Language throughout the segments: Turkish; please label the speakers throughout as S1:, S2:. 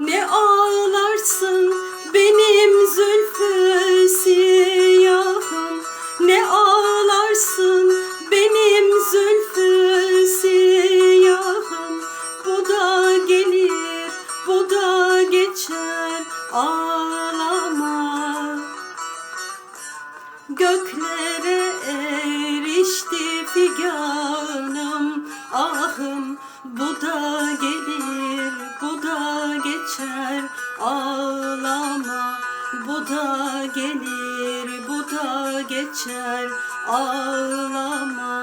S1: Ne ağlarsın benim zülfü siyahım? Ne ağlarsın benim zülfü siyahım? Bu da gelir bu da geçer ağlama. Göklere erişti figanım ahım. Bu da gelir bu da geçer ağlama Bu da gelir bu da geçer ağlama.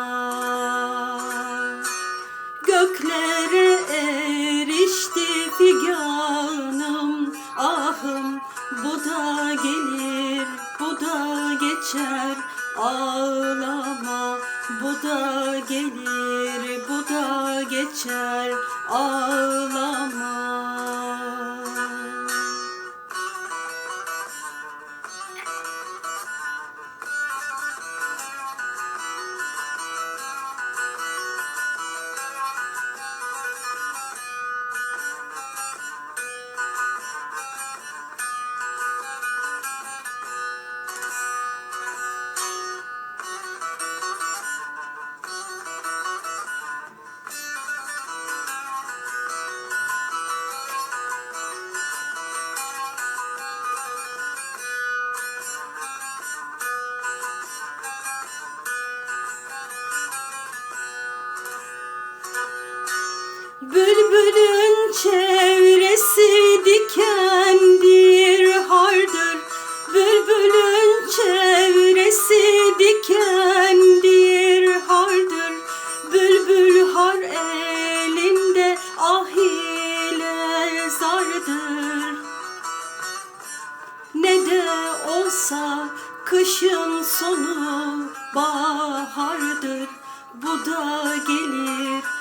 S1: Göklere erişti figanım ahım Bu da gelir bu da geçer ağlama. Bu da gelir bu da geçer ağlama Maha Bülbülün çevresi dikendir hardır. Bülbülün çevresi dikendir hardır. Bülbül har elinde ah ile zardır. Ne de olsa kışın sonu bahardır. Bu da gelir